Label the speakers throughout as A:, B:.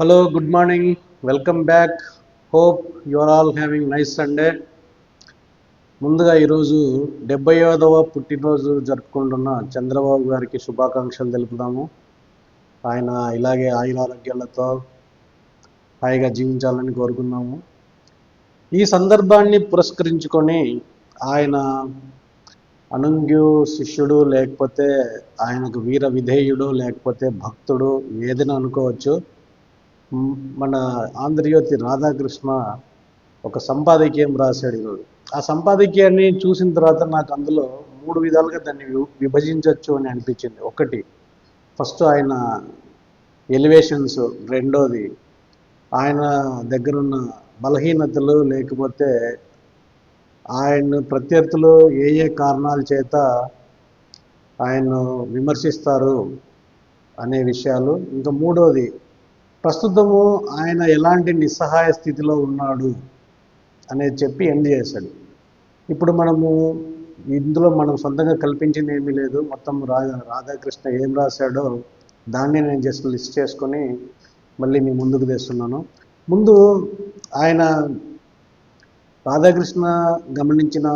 A: Hello good morning welcome back hope you are all having nice Sunday ముందుగా ఈరోజు డెబ్బై ఐదవ పుట్టినరోజు జరుపుకుంటున్న చంద్రబాబు గారికి శుభాకాంక్షలు తెలుపుదాము. ఆయన ఇలాగే ఆయురారోగ్యాలతో హాయిగా జీవించాలని కోరుకున్నాము ఈ సందర్భాన్ని పురస్కరించుకొని ఆయన అనుంగ్యు శిష్యుడు లేకపోతే ఆయనకు వీర విధేయుడు లేకపోతే భక్తుడు ఏదైనా అనుకోవచ్చు. మన ఆంధ్రజ్యోతి రాధాకృష్ణ ఒక సంపాదకీయం రాశాడు ఈరోజు. ఆ సంపాదకీయాన్ని చూసిన తర్వాత నాకు అందులో మూడు విధాలుగా దాన్ని విభజించవచ్చు అని అనిపించింది. ఒకటి ఫస్ట్ ఆయన ఎలివేషన్స్ రెండోది ఆయన దగ్గరున్న బలహీనతలు లేకపోతే ఆయన ప్రత్యర్థులు ఏ ఏ కారణాల చేత ఆయన్ను విమర్శిస్తారు అనే విషయాలు. ఇంకా మూడోది ప్రస్తుతము ఆయన ఎలాంటి నిస్సహాయ స్థితిలో ఉన్నాడు అనేది చెప్పి ఎండ్ చేశాడు. ఇప్పుడు మనము ఇందులో మనం సొంతంగా కల్పించింది ఏమీ లేదు. మొత్తం రా రాధాకృష్ణ ఏం రాశాడో దాన్ని నేను జస్ట్ లిస్ట్ చేసుకొని మళ్ళీ మీ ముందుకు తెస్తున్నాను. ముందు ఆయన రాధాకృష్ణ గమనించిన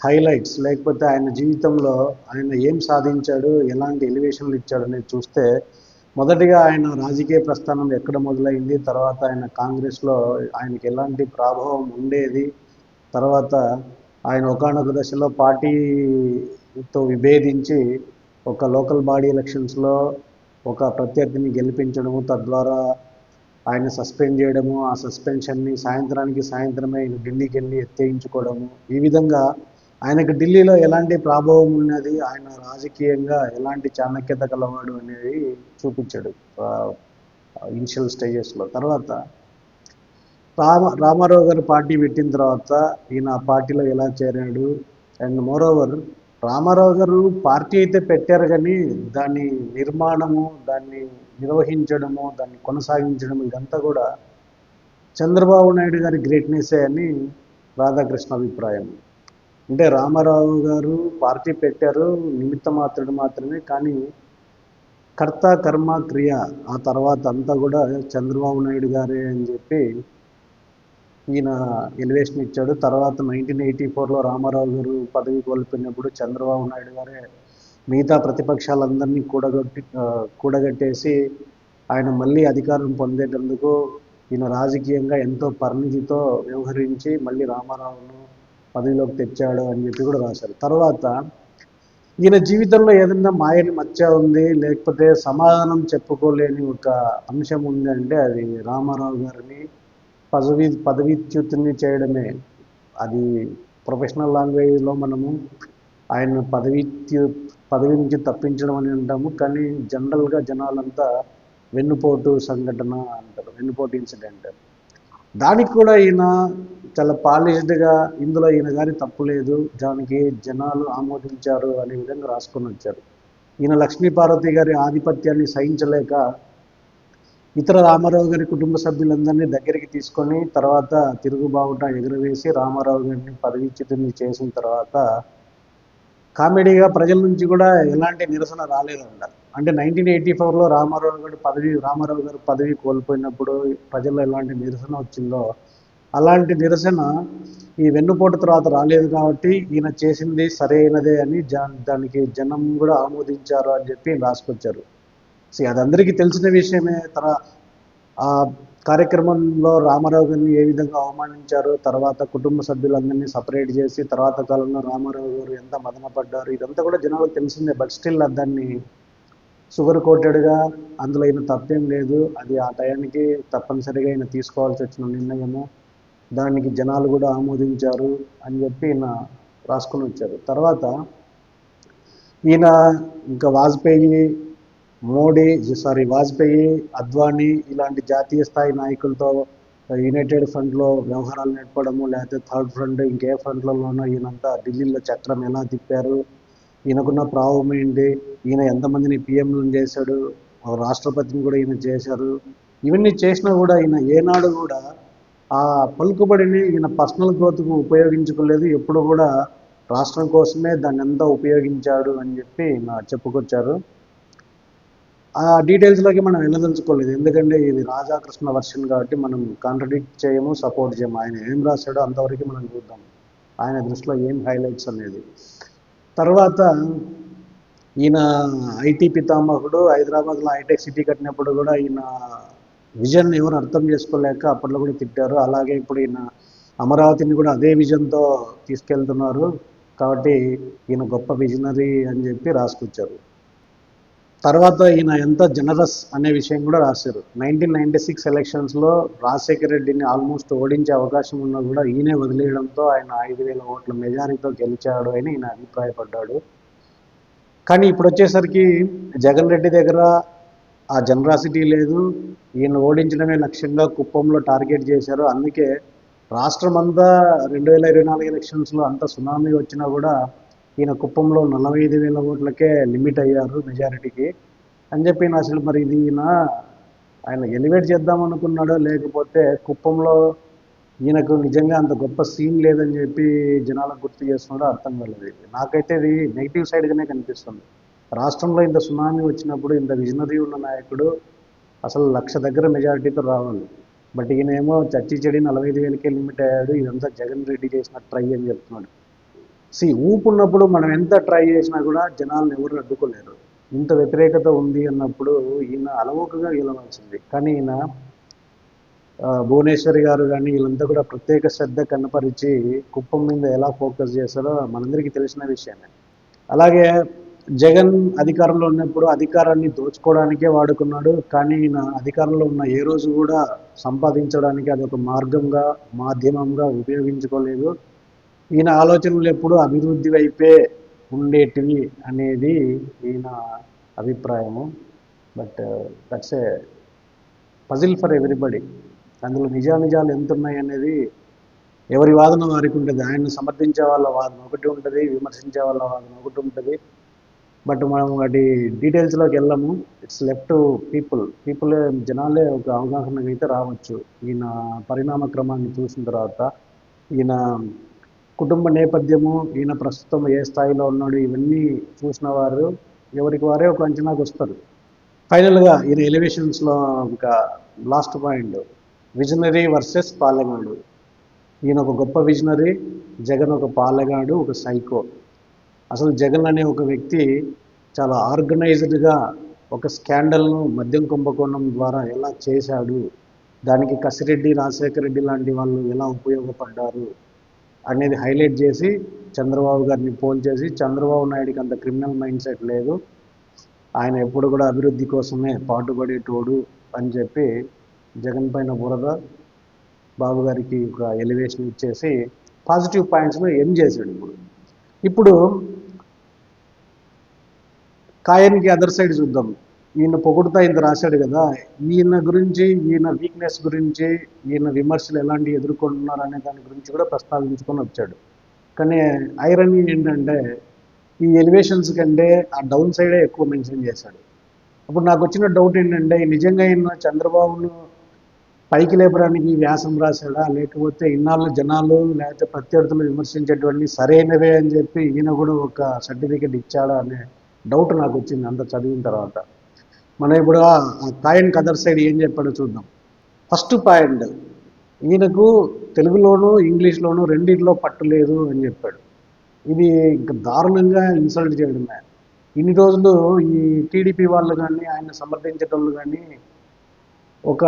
A: హైలైట్స్ లేకపోతే ఆయన జీవితంలో ఆయన ఏం సాధించాడు ఎలాంటి ఎలివేషన్లు ఇచ్చాడు అనేది చూస్తే మొదటిగా ఆయన రాజకీయ ప్రస్థానం ఎక్కడ మొదలైంది? తర్వాత ఆయన కాంగ్రెస్లో ఆయనకి ఎలాంటి ప్రభావం ఉండేది? తర్వాత ఆయన ఒకానొక దశలో పార్టీతో విభేదించి ఒక లోకల్ బాడీ ఎలక్షన్స్లో ఒక ప్రత్యర్థిని గెలిపించడము తద్వారా ఆయన సస్పెండ్ చేయడము ఆ సస్పెన్షన్ని సాయంత్రానికి సాయంత్రమే ఆయన ఢిల్లీకి వెళ్ళి ఎత్తేయించుకోవడము ఈ విధంగా ఆయనకు ఢిల్లీలో ఎలాంటి ప్రభావం ఉన్నది ఆయన రాజకీయంగా ఎలాంటి చాణక్యత కలవాడు అనేది చూపించాడు ఇనిషియల్ స్టేజెస్లో. తర్వాత రామ రామారావు గారు పార్టీ పెట్టిన తర్వాత ఈయన ఆ పార్టీలో ఎలా చేరాడు అండ్ మోరోవర్ రామారావు గారు పార్టీ అయితే పెట్టారు కానీ దాని నిర్మాణము దాన్ని నిర్వహించడము దాన్ని కొనసాగించడము ఇదంతా కూడా చంద్రబాబు నాయుడు గారి గ్రేట్నెస్ అని రాధాకృష్ణ అభిప్రాయం. అంటే రామారావు గారు పార్టీ పెట్టారు నిమిత్త మాత్రుడు మాత్రమే. కానీ కర్త కర్మ క్రియ ఆ తర్వాత అంతా కూడా చంద్రబాబు నాయుడు గారే అని చెప్పి ఈయన ఎలివేషన్ ఇచ్చాడు. తర్వాత నైన్టీన్ ఎయిటీ ఫోర్లో రామారావు గారు పదవి కోల్పోయినప్పుడు చంద్రబాబు నాయుడు గారే మిగతా ప్రతిపక్షాలందరినీ కూడగట్టి కూడగట్టేసి ఆయన మళ్ళీ అధికారం పొందేటందుకు ఈయన రాజకీయంగా ఎంతో పరిణితితో వ్యవహరించి మళ్ళీ రామారావును పదవిలోకి తెచ్చాడు అని చెప్పి కూడా రాశారు. తర్వాత ఈయన జీవితంలో ఏదైనా మాయని మచ్చ ఉంది లేకపోతే సమాధానం చెప్పుకోలేని ఒక అంశం ఉంది అంటే అది రామారావు గారిని పదవి పదవీచ్యుతిని చేయడమే. అది ప్రొఫెషనల్ లాంగ్వేజ్లో మనము ఆయన పదవీత్యు పదవి నుంచి తప్పించడం అని అంటాము కానీ జనరల్గా జనాలంతా వెన్నుపోటు సంఘటన అంటారు వెన్నుపోటు ఇన్సిడెంట్ దానికి కూడా ఈయన చాలా పాలిష్డ్గా ఇందులో ఈయన కానీ తప్పు లేదు. దానికి జనాలు ఆమోదించారు అనే విధంగా రాసుకొని వచ్చారు. ఈయన లక్ష్మీపార్వతి గారి ఆధిపత్యాన్ని సహించలేక ఇతర రామారావు గారి కుటుంబ సభ్యులందరినీ దగ్గరికి తీసుకొని తర్వాత తిరుగుబావుట ఎగురవేసి రామారావు గారిని పదవీచ్యుతుని చేసిన తర్వాత కామెడీగా ప్రజల నుంచి కూడా ఎలాంటి నిరసన రాలేదంట. అంటే నైన్టీన్ ఎయిటీ ఫోర్లో రామారావు గారు పదవి రామారావు గారు పదవి కోల్పోయినప్పుడు ప్రజల్లో ఎలాంటి నిరసన వచ్చిందో అలాంటి నిరసన ఈ వెన్నుపోటు తర్వాత రాలేదు కాబట్టి ఈయన చేసింది సరైనదే అని దానికి జనం కూడా ఆమోదించారు అని చెప్పి రాసుకొచ్చారు. సో అది అందరికీ తెలిసిన విషయమే తన ఆ కార్యక్రమంలో రామారావు గారిని ఏ విధంగా అవమానించారు తర్వాత కుటుంబ సభ్యులందరినీ సపరేట్ చేసి తర్వాత కాలంలో రామారావు గారు ఎంత మదనపడ్డారు ఇదంతా కూడా జనాలకు తెలిసిందే. బట్ స్టిల్ దాన్ని షుగర్ కోటెడ్గా అందులో అయిన తప్పేం లేదు. అది ఆ టయానికి తప్పనిసరిగా ఆయన తీసుకోవాల్సి వచ్చిన నిర్ణయము. దానికి జనాలు కూడా ఆమోదించారు అని చెప్పి ఈయన రాసుకొని వచ్చారు. తర్వాత ఈయన ఇంకా వాజ్పేయి మోడీ సారీ వాజ్పేయి అద్వానీ ఇలాంటి జాతీయ స్థాయి నాయకులతో యునైటెడ్ ఫ్రంట్లో వ్యవహారాలు నడపడము లేకపోతే థర్డ్ ఫ్రంట్ ఇంకే ఫ్రంట్లలోనో ఈయనంతా ఢిల్లీలో చక్రం ఎలా తిప్పారు ఈయనకున్న ప్రాబ్లం ఏంటి ఈయన ఎంతమందిని పిఎంలను చేశాడు రాష్ట్రపతిని కూడా ఈయన చేశారు ఇవన్నీ చేసినా కూడా ఈయన ఏనాడు కూడా ఆ పలుకుబడిని ఈయన పర్సనల్ గ్రోత్కు ఉపయోగించుకోలేదు ఎప్పుడు కూడా రాష్ట్రం కోసమే దాన్ని అంతా ఉపయోగించాడు అని చెప్పి నా చెప్పుకొచ్చారు. ఆ డీటెయిల్స్లోకి మనం వెళ్ళదలుచుకోలేదు. ఎందుకంటే ఇది రాధాకృష్ణ వర్షన్ కాబట్టి మనం కాంట్రడిక్ట్ చేయము సపోర్ట్ చేయము. ఆయన ఏం రాశాడో అంతవరకు మనం చూద్దాం. ఆయన దృష్టిలో ఏం హైలైట్స్ అనేది. తర్వాత ఈయన ఐటీ పితామహుడు హైదరాబాద్లో హైటెక్ సిటీ కట్టినప్పుడు కూడా ఈయన విజన్ ఎవరు అర్థం చేసుకోలేక అప్పట్లో కూడా తిట్టారు. అలాగే ఇప్పుడు ఈయన అమరావతిని కూడా అదే విజన్తో తీసుకెళ్తున్నారు. కాబట్టి ఈయన గొప్ప విజనరీ అని చెప్పి రాసుకొచ్చారు. తర్వాత ఈయన ఎంత జనరస్ అనే విషయం కూడా రాశారు. నైన్టీన్ నైన్టీ సిక్స్ ఎలక్షన్స్లో రాజశేఖర రెడ్డిని ఆల్మోస్ట్ ఓడించే అవకాశం ఉన్నా కూడా ఈయనే వదిలేయడంతో ఆయన ఐదు వేల ఓట్ల మెజారిటీతో గెలిచాడు అని ఈయన అభిప్రాయపడ్డాడు. కానీ ఇప్పుడు వచ్చేసరికి జగన్ రెడ్డి దగ్గర ఆ జనరాసిటీ లేదు. ఈయన ఓడించడమే లక్ష్యంగా కుప్పంలో టార్గెట్ చేశారు. అందుకే రాష్ట్రం అంతా రెండు వేల ఇరవై నాలుగు ఎలక్షన్స్లో అంత సునామీ వచ్చినా కూడా ఈయన కుప్పంలో నలభై ఐదు వేల ఓట్లకే లిమిట్ అయ్యారు మెజారిటీకి. అని చెప్పి అసలు మరి ఇది ఈయన ఆయన ఎలివేట్ చేద్దాం అనుకున్నాడో లేకపోతే కుప్పంలో ఈయనకు నిజంగా అంత గొప్ప సీన్ లేదని చెప్పి జనాలకు గుర్తు చేస్తున్నాడో అర్థం కాలేదు నాకైతే ఇది నెగిటివ్ సైడ్గానే కనిపిస్తుంది. రాష్ట్రంలో ఇంత సునామీ వచ్చినప్పుడు ఇంత విజనరీ ఉన్న నాయకుడు అసలు లక్ష దగ్గర మెజారిటీతో రావాలి. బట్ ఈయనేమో చచ్చి చెడి నలభై ఐదు వేలకే లిమిట్ అయ్యాడు ఇదంతా జగన్ రెడ్డి చేసిన ట్రై అని చెప్తున్నాడు. సి ఊపు ఉన్నప్పుడు మనం ఎంత ట్రై చేసినా కూడా జనాలను ఎవరు అడ్డుకోలేరు. ఇంత వ్యతిరేకత ఉంది అన్నప్పుడు ఈయన అలవోకగా గెలవాల్సింది. కానీ ఈయన భువనేశ్వరి గారు కానీ వీళ్ళంతా కూడా ప్రత్యేక శ్రద్ధ కనపరిచి కుప్పం మీద ఎలా ఫోకస్ చేస్తారో మనందరికీ తెలిసిన విషయమే. అలాగే జగన్ అధికారంలో ఉన్నప్పుడు అధికారాన్ని దోచుకోవడానికే వాడుకున్నాడు. కానీ ఈయన అధికారంలో ఉన్న ఏ రోజు కూడా సంపాదించడానికి అది ఒక మార్గంగా మాధ్యమంగా ఉపయోగించుకోలేదు. ఈయన ఆలోచనలు ఎప్పుడు అభివృద్ధి వైపే ఉండేటివి అనేది ఈయన అభిప్రాయము. But that's a puzzle for everybody అందులో నిజానిజాలు ఎంత ఉన్నాయి అనేది ఎవరి వాదన వారికి ఉంటుంది. ఆయన్ని సమర్థించే వాళ్ళ వాదన ఒకటి ఉంటుంది విమర్శించే వాళ్ళ వాదన ఒకటి ఉంటుంది. బట్ మనం వాటి డీటెయిల్స్లోకి వెళ్ళము. It's left to people people జనాలే ఒక అవగాహనకైతే అయితే రావచ్చు. ఈయన పరిణామ క్రమాన్ని చూసిన తర్వాత ఈయన కుటుంబ నేపథ్యము ఈయన ప్రస్తుతం ఏ స్థాయిలో ఉన్నాడు ఇవన్నీ చూసిన వారు ఎవరికి వారే ఒక అంచనాకు వస్తారు. ఫైనల్గా ఈయన ఎలివేషన్స్లో ఒక లాస్ట్ పాయింట్ విజనరీ వర్సెస్ పాలెగాడు. ఈయన ఒక గొప్ప విజనరీ జగన్ ఒక పాలెగాడు ఒక సైకో అసలు జగన్ అనే ఒక వ్యక్తి చాలా ఆర్గనైజ్డ్గా ఒక స్కాండల్ను మద్యం కుంభకోణం ద్వారా ఎలా చేశాడు దానికి కసిరెడ్డి రాజశేఖర రెడ్డి లాంటి వాళ్ళు ఎలా ఉపయోగపడ్డారు అనేది హైలైట్ చేసి చంద్రబాబు గారిని పోల్ చేసి చంద్రబాబు నాయుడికి అంత క్రిమినల్ మైండ్ సెట్ లేదు. ఆయన ఎప్పుడు కూడా అభివృద్ధి కోసమే పాటుపడేటోడు అని చెప్పి జగన్ పైన బురద బాబు గారికి ఒక ఎలివేషన్ ఇచ్చేసి పాజిటివ్ పాయింట్స్లో ఏం చేశాడు ఇప్పుడు? ఇప్పుడు కాయనికి అదర్ సైడ్ చూద్దాం. ఈయన పొగుడుతా ఇంత రాశాడు కదా ఈయన గురించి ఈయన వీక్నెస్ గురించి ఈయన విమర్శలు ఎలాంటి ఎదుర్కొంటున్నారు అనే దాని గురించి కూడా ప్రస్తావించుకొని వచ్చాడు. కానీ ఐరన్ ఏంటంటే ఈ ఎలివేషన్స్ కంటే ఆ డౌన్ సైడే ఎక్కువ మెన్షన్ చేశాడు. అప్పుడు నాకు వచ్చిన డౌట్ ఏంటంటే నిజంగా ఈయన చంద్రబాబును పైకి లేపడానికి వ్యాసం రాశాడా? లేకపోతే ఇన్నాళ్ళు జనాలు లేకపోతే ప్రత్యర్థులు విమర్శించేటువంటి సరైనవే అని చెప్పి ఈయన కూడా ఒక సర్టిఫికెట్ ఇచ్చాడా అనే డౌట్ నాకు వచ్చింది అంత చదివిన తర్వాత. మనం ఇప్పుడు ఆ కాయన్ కదర్ సైడ్ ఏం చెప్పాడో చూద్దాం. ఫస్ట్ పాయింట్ ఈయనకు తెలుగులోను ఇంగ్లీష్లోను రెండిట్లో పట్టు లేదు అని చెప్పాడు. ఇది ఇంకా దారుణంగా ఇన్సల్ట్ చేయడమే ఇన్ని రోజులు ఈ టీడీపీ వాళ్ళు కానీ ఆయన సమర్థించేటోళ్ళు కానీ ఒక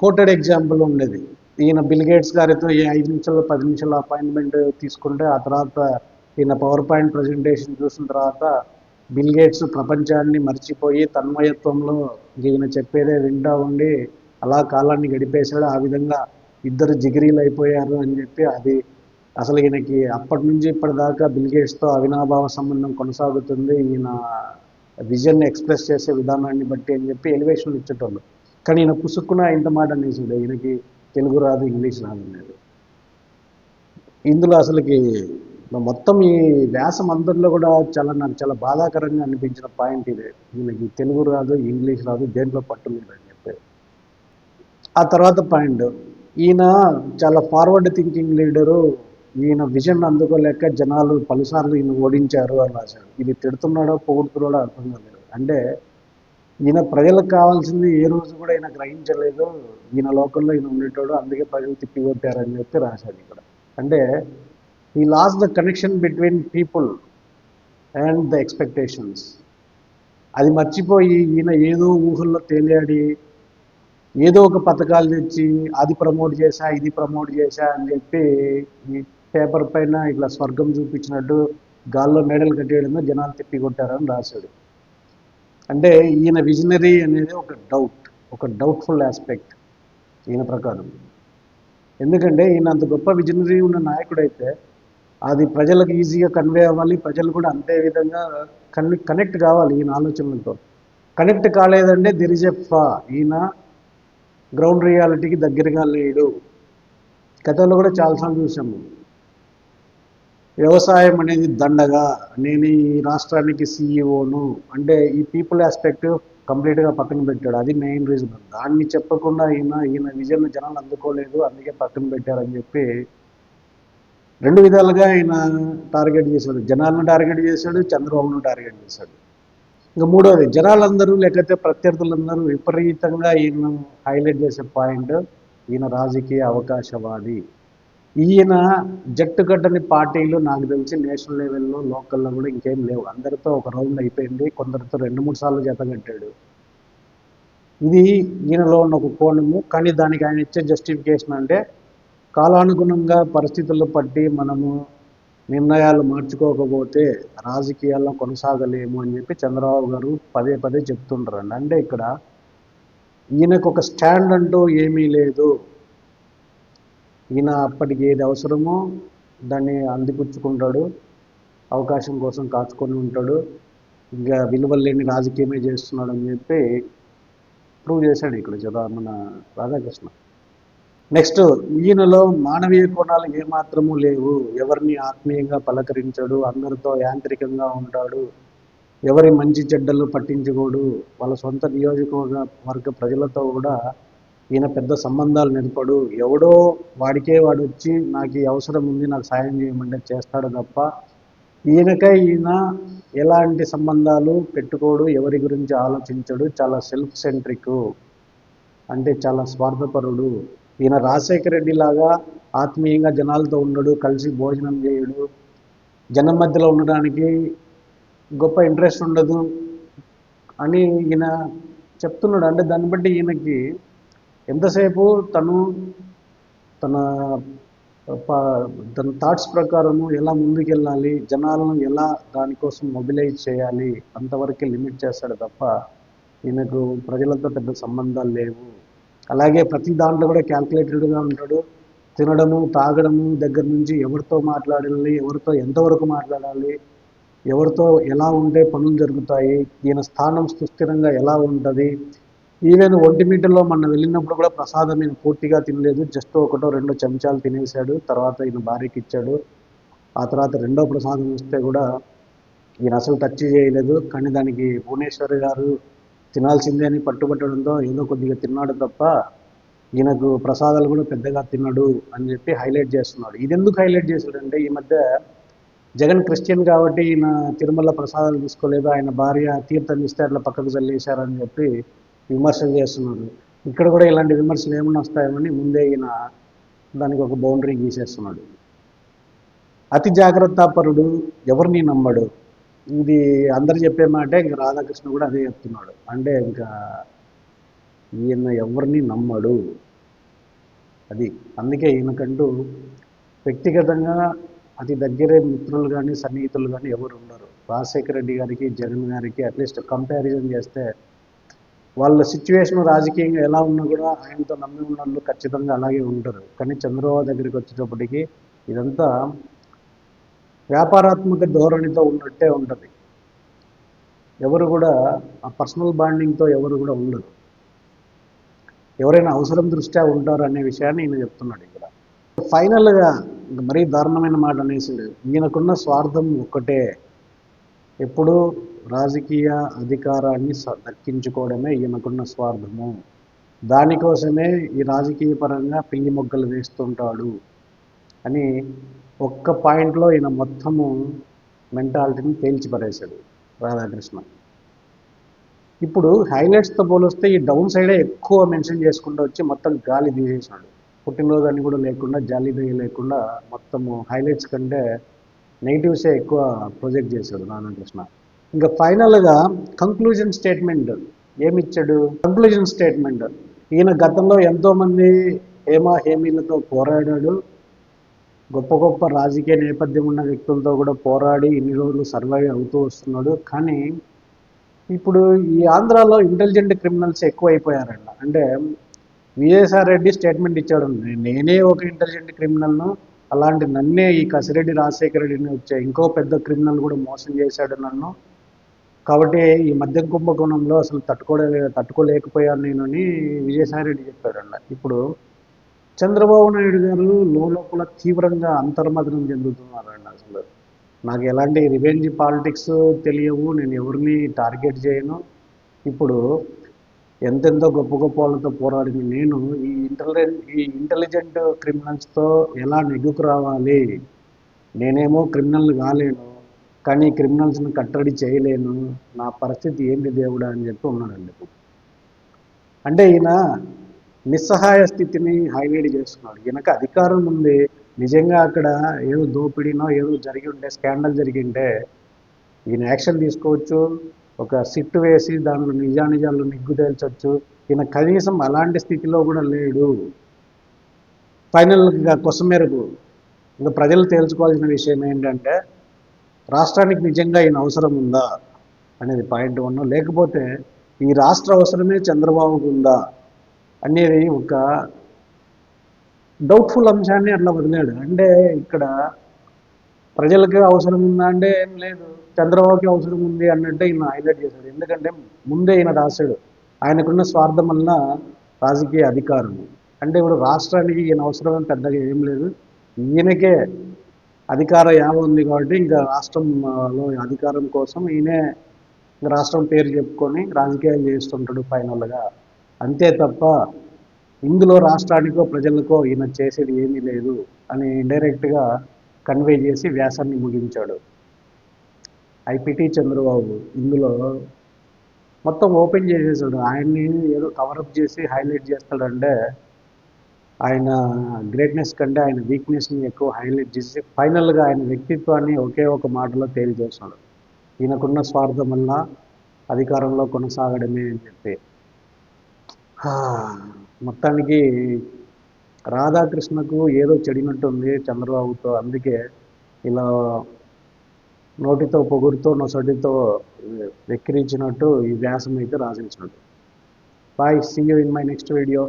A: కోటెడ్ ఎగ్జాంపుల్ ఉండేది. ఈయన బిల్గేట్స్ గారితో ఈ ఐదు నిమిషాలు పది నిమిషాల అపాయింట్మెంట్ తీసుకుంటే ఆ తర్వాత ఈయన పవర్ పాయింట్ ప్రజెంటేషన్ చూసిన తర్వాత బిల్ గేట్స్ ప్రపంచాన్ని మర్చిపోయి తన్మయత్వంలో ఈయన చెప్పేదే వింటా ఉండి అలా కాలాన్ని గడిపేశాడు. ఆ విధంగా ఇద్దరు జిగిరీలు అయిపోయారు అని చెప్పి అది అసలు ఈయనకి అప్పటి నుంచి ఇప్పటిదాకా బిల్ గేట్స్తో అవినాభావ సంబంధం కొనసాగుతుంది. ఈయన విజన్ ఎక్స్ప్రెస్ చేసే విధానాన్ని బట్టి అని చెప్పి ఎలివేషన్ ఇచ్చేటోళ్ళు. కానీ ఈయన పుసుక్కున ఇంత మాట అనేసాడు. ఈయనకి తెలుగు రాదు ఇంగ్లీష్ రాదు అనేది. ఇందులో అసలుకి మొత్తం ఈ వ్యాసం అందరిలో కూడా చాలా నాకు చాలా బాధాకరంగా అనిపించిన పాయింట్ ఇదే. ఈయనకి తెలుగు రాదు ఇంగ్లీష్ రాదు దేంట్లో పట్టు అని చెప్పి. ఆ తర్వాత పాయింట్. ఈయన చాలా ఫార్వర్డ్ థింకింగ్ లీడరు ఈయన విజన్ అందుకోలేక జనాలు పలుసార్లు ఈయన ఓడించారు అని రాశారు. ఇది తిడుతున్నాడో పొగుడుతున్నాడో అర్థం కాలేదు. అంటే ఈయన ప్రజలకు కావాల్సింది ఏ రోజు కూడా ఈయన గ్రహించలేదు. ఈయన లోకల్లో ఈయన ఉండేటోడు అందుకే ప్రజలు తిప్పికొట్టారని చెప్పి రాశాడు ఇక్కడ. అంటే ఈ loss the connection between people and the expectations అది మర్చిపోయి ఈయన ఏదో ఊహల్లో తేలియాడి ఏదో ఒక పథకాలు తెచ్చి అది ప్రమోట్ చేశా ఇది ప్రమోట్ చేశా అని చెప్పి ఈ పేపర్ పైన ఇట్లా స్వర్గం చూపించినట్టు గాల్లో మేడలు కట్టేయడంలో జనాలు తిప్పి కొట్టారని రాశాడు. అంటే ఈయన విజనరీ అనేది ఒక డౌట్ ఒక డౌట్ఫుల్ ఆస్పెక్ట్ ఈయన ప్రకారం. ఎందుకంటే ఈయన అంత గొప్ప విజనరీ ఉన్న నాయకుడైతే అది ప్రజలకు ఈజీగా కన్వే అవ్వాలి. ప్రజలు కూడా అంతే విధంగా కన్ కనెక్ట్ కావాలి ఈయన ఆలోచనలతో. కనెక్ట్ కాలేదంటే దిర్ ఈయన గ్రౌండ్ రియాలిటీకి దగ్గరగా లేడు. గతంలో కూడా చాలాసార్లు చూసాము. వ్యవసాయం అనేది దండగా. నేను ఈ రాష్ట్రానికి సీఈఓను అంటే ఈ పీపుల్ ఆస్పెక్ట్ కంప్లీట్గా పక్కన పెట్టాడు. అది మెయిన్ రీజన్ దాన్ని చెప్పకుండా ఈయన ఈయన విజయం జనాలు అందుకోలేదు. అందుకే పక్కన పెట్టారని చెప్పి రెండు విధాలుగా ఆయన టార్గెట్ చేశాడు. జనాలను టార్గెట్ చేశాడు చంద్రబాబును టార్గెట్ చేశాడు. ఇంకా మూడవది జనాలందరూ లేకపోతే ప్రత్యర్థులందరూ విపరీతంగా ఈయన హైలైట్ చేసే పాయింట్ ఈయన రాజకీయ అవకాశవాది. ఈయన జట్టు కట్టని పార్టీలు నాకు తెలిసి నేషనల్ లెవెల్లో లోకల్లో కూడా ఇంకేం లేవు. అందరితో ఒక రౌండ్ అయిపోయింది కొందరితో రెండు మూడు సార్లు జత కట్టాడు. ఇది ఈయనలో ఉన్న ఒక కోణము. కానీ దానికి ఆయన ఇచ్చే జస్టిఫికేషన్ అంటే కాలానుగుణంగా పరిస్థితులు పట్టి మనము నిర్ణయాలు మార్చుకోకపోతే రాజకీయాల్లో కొనసాగలేము అని చెప్పి చంద్రబాబు గారు పదే పదే చెప్తుంటారండి అంటే ఇక్కడ ఈయనకు ఒక స్టాండ్ అంటూ ఏమీ లేదు. ఈయన అప్పటికి ఏది అవసరమో దాన్ని అందిపుచ్చుకుంటాడు. అవకాశం కోసం కాచుకొని ఉంటాడు. ఇంకా విలువలు లేని రాజకీయమే చేస్తున్నాడు అని చెప్పి ప్రూవ్ చేశాడు ఇక్కడ చదా మన రాధాకృష్ణ. నెక్స్ట్ ఈయనలో మానవీయ కోణాలు ఏమాత్రము లేవు. ఎవరిని ఆత్మీయంగా పలకరించడు అందరితో యాంత్రికంగా ఉంటాడు ఎవరి మంచి చెడ్డలు పట్టించుకోడు. వాళ్ళ సొంత నియోజకవర్గ వర్గ ప్రజలతో కూడా ఈయన పెద్ద సంబంధాలు నిలపడు. ఎవడో వాడికే వాడు వచ్చి నాకు ఈ అవసరం ఉంది నాకు సాయం చేయమంటే చేస్తాడు తప్ప ఈయనకై ఈయన ఎలాంటి సంబంధాలు పెట్టుకోడు ఎవరి గురించి ఆలోచించడు. చాలా సెల్ఫ్ సెంట్రిక్ అంటే చాలా స్వార్థపరుడు. ఈయన రాజశేఖర రెడ్డి లాగా ఆత్మీయంగా జనాలతో ఉండడు కలిసి భోజనం చేయడు. జనం మధ్యలో ఉండడానికి గొప్ప ఇంట్రెస్ట్ ఉండదు అని ఈయన చెప్తున్నాడు. అంటే దాన్ని బట్టి ఈయనకి ఎంతసేపు తను తన తన థాట్స్ ప్రకారము ఎలా ముందుకెళ్ళాలి జనాలను ఎలా దానికోసం మొబిలైజ్ చేయాలి అంతవరకే లిమిట్ చేస్తాడు తప్ప ఈయనకు ప్రజలతో పెద్ద సంబంధాలు లేవు. అలాగే ప్రతి దాంట్లో కూడా క్యాల్కులేటెడ్గా ఉంటాడు. తినడము తాగడము దగ్గర నుంచి ఎవరితో మాట్లాడాలి ఎవరితో ఎంతవరకు మాట్లాడాలి ఎవరితో ఎలా ఉంటే పనులు జరుగుతాయి ఈయన స్థానం సుస్థిరంగా ఎలా ఉంటుంది. ఈవెన్ ఒంటిమిట్టలో మొన్న వెళ్ళినప్పుడు కూడా ప్రసాదం ఈయన పూర్తిగా తినలేదు. జస్ట్ ఒకటో రెండో చెంచాలు తినేశాడు. తర్వాత ఈయన భార్యకి ఇచ్చాడు. ఆ తర్వాత రెండో ప్రసాదం ఇస్తే కూడా ఈయన అసలు టచ్ చేయలేదు. కానీ దానికి భువనేశ్వరి గారు తినాల్సిందే అని పట్టుబట్టడంతో ఏదో కొద్దిగా తిన్నాడు తప్ప ఈయనకు ప్రసాదాలు కూడా పెద్దగా తిన్నాడు అని చెప్పి హైలైట్ చేస్తున్నాడు. ఇది ఎందుకు హైలైట్ చేశాడంటే ఈ మధ్య జగన్ క్రిస్టియన్ కాబట్టి ఈయన తిరుమల ప్రసాదాలు తీసుకోలేదు ఆయన భార్య తీర్థం ఇస్తే అట్లా పక్కకు చల్లేశారని చెప్పి విమర్శలు చేస్తున్నారు ఇక్కడ కూడా ఇలాంటి విమర్శలు ఏమన్నా వస్తాయని ముందే ఈయన దానికి ఒక బౌండరీ గీసేస్తున్నాడు. అతి జాగ్రత్త పరుడు ఎవరిని నమ్మడు? ఇది అందరు చెప్పే మాట ఇంకా రాధాకృష్ణ కూడా అదే చెప్తున్నాడు. అంటే ఇంకా ఈయన ఎవరిని నమ్మడు. అది అందుకే ఈయనకంటూ వ్యక్తిగతంగా అతి దగ్గరే మిత్రులు కానీ సన్నిహితులు కానీ ఎవరు ఉండరు. రాజశేఖర రెడ్డి గారికి జగన్ గారికి అట్లీస్ట్ కంపారిజన్ చేస్తే వాళ్ళ సిచ్యువేషన్ రాజకీయంగా ఎలా ఉన్నా కూడా ఆయనతో నమ్మి ఉన్న వాళ్ళు ఖచ్చితంగా అలాగే ఉంటారు. కానీ చంద్రబాబు దగ్గరికి వచ్చేటప్పటికి ఇదంతా వ్యాపారాత్మక ధోరణితో ఉన్నట్టే ఉంటుంది. ఎవరు కూడా ఆ పర్సనల్ బాండింగ్తో ఎవరు కూడా ఉండరు. ఎవరైనా అవసరం దృష్ట్యా ఉంటారు అనే విషయాన్ని ఈయన చెప్తున్నాడు ఇక్కడ. ఫైనల్గా మరీ దారుణమైన మాట అనేసి ఈయనకున్న స్వార్థం ఒక్కటే. ఎప్పుడు రాజకీయ అధికారాన్ని దక్కించుకోవడమే ఈయనకున్న స్వార్థము. దానికోసమే ఈ రాజకీయ పరంగా పిల్లి మొగ్గలు వేస్తుంటాడు అని ఒక్క పాయింట్లో ఈయన మొత్తము మెంటాలిటీని తేల్చిపరేశాడు రాధాకృష్ణ. ఇప్పుడు హైలైట్స్తో పోలిస్తే ఈ డౌన్ సైడే ఎక్కువ మెన్షన్ చేసుకుంటూ వచ్చి మొత్తం గాలి తీసేసినాడు పుట్టినరోజు అని కూడా లేకుండా జాలి దయ లేకుండా మొత్తము హైలైట్స్ కంటే నెగిటివ్సే ఎక్కువ ప్రొజెక్ట్ చేశాడు రాధాకృష్ణ. ఇంకా ఫైనల్గా కంక్లూజన్ స్టేట్మెంట్ ఏమిచ్చాడు? Conclusion statement. ఈయన గతంలో ఎంతోమంది హేమ హేమీలతో పోరాడాడు. గొప్ప గొప్ప రాజకీయ నేపథ్యం ఉన్న వ్యక్తులతో కూడా పోరాడి ఇన్ని రోజులు సర్వైవ్ అవుతూ వస్తున్నాడు. కానీ ఇప్పుడు ఈ ఆంధ్రాలో ఇంటెలిజెంట్ క్రిమినల్స్ ఎక్కువైపోయారండి అంటే విజయసాయి రెడ్డి స్టేట్మెంట్ ఇచ్చాడు. నేనే ఒక ఇంటెలిజెంట్ క్రిమినల్ను అలాంటి నన్నే ఈ కసిరెడ్డి రాజశేఖర రెడ్డిని వచ్చే ఇంకో పెద్ద క్రిమినల్ కూడా మోసం చేశాడు నన్ను. కాబట్టి ఈ మద్యం కుంభకోణంలో అసలు తట్టుకోలే తట్టుకోలేకపోయాను నేను అని విజయసాయి రెడ్డి చెప్పాడంట. ఇప్పుడు చంద్రబాబు నాయుడు గారు లోపల తీవ్రంగా అంతర్మదనం చెందుతున్నారండి అసలు. నాకు ఎలాంటి రివెంజ్ పాలిటిక్స్ తెలియవు నేను ఎవరిని టార్గెట్ చేయను. ఇప్పుడు ఎంతెంతో గొప్ప గొప్ప వాళ్ళతో పోరాడిన నేను ఈ ఇంటెలిజెంట్ ఈ ఇంటెలిజెంట్ క్రిమినల్స్తో ఎలా నెగ్గుకు రావాలి? నేనేమో క్రిమినల్ కాలేను కానీ క్రిమినల్స్ని కట్టడి చేయలేను నా పరిస్థితి ఏంటి దేవుడా అని చెప్పి ఉన్నాడండి అంటే ఈయన నిస్సహాయ స్థితిని హైలైట్ చేస్తున్నాడు. ఈయనకు అధికారం ఉంది. నిజంగా అక్కడ ఏదో దోపిడీనో ఏదో జరిగి ఉంటే స్కాండల్ జరిగింటే ఈయన యాక్షన్ తీసుకోవచ్చు. ఒక సిట్ వేసి దానిలో నిజానిజాలు నిగ్గు తేల్చొచ్చు. ఈయన కనీసం అలాంటి స్థితిలో కూడా లేడు. ఫైనల్గా కొసమేరకు ఇంకా ప్రజలు తేల్చుకోవాల్సిన విషయం ఏంటంటే రాష్ట్రానికి నిజంగా ఈయన అవసరం ఉందా అనేది పాయింట్ వన్. లేకపోతే ఈ రాష్ట్ర అవసరమే చంద్రబాబుకు ఉందా? అనేది ఒక డౌట్ఫుల్ అంశాన్ని అట్లా వదిలాడు. అంటే ఇక్కడ ప్రజలకి అవసరం ఉందా అంటే ఏం లేదు. చంద్రబాబుకి అవసరం ఉంది అన్నట్టు ఈయన హైలైట్ చేశాడు. ఎందుకంటే ముందే ఈయన రాశాడు. ఆయనకున్న స్వార్థం వల్ల రాజకీయ అధికారులు. అంటే ఇప్పుడు రాష్ట్రానికి ఈయన అవసరం పెద్దగా ఏం లేదు. ఈయనకే అధికార యావ ఉంది కాబట్టి ఇంకా రాష్ట్రంలో అధికారం కోసం ఈయనే రాష్ట్రం పేరు చెప్పుకొని రాజకీయాలు చేస్తుంటాడు ఫైనల్గా. అంతే తప్ప ఇందులో రాష్ట్రానికో ప్రజలకో ఈయన చేసేది ఏమీ లేదు అని ఇండైరెక్ట్గా కన్వే చేసి వ్యాసాన్ని ముగించాడు. ఐపిటి చంద్రబాబు ఇందులో మొత్తం ఓపెన్ చేసేసాడు. ఆయన్ని ఏదో కవరప్ చేసి హైలైట్ చేస్తాడంటే ఆయన గ్రేట్నెస్ కంటే ఆయన వీక్నెస్ని ఎక్కువ హైలైట్ చేసి ఫైనల్గా ఆయన వ్యక్తిత్వాన్ని ఒకే ఒక మాటలో తేలిచేస్తాడు. ఈయనకున్న స్వార్థం వల్ల అధికారంలో కొనసాగడమే అని చెప్పి. మొత్తానికి రాధాకృష్ణకు ఏదో చెడినట్టుంది చంద్రబాబుతో. అందుకే ఇలా నోటితో పొగురుతో నొసటితో వెక్కిరించినట్టు ఈ వ్యాసం అయితే రాసించినట్టు bye see you in my next video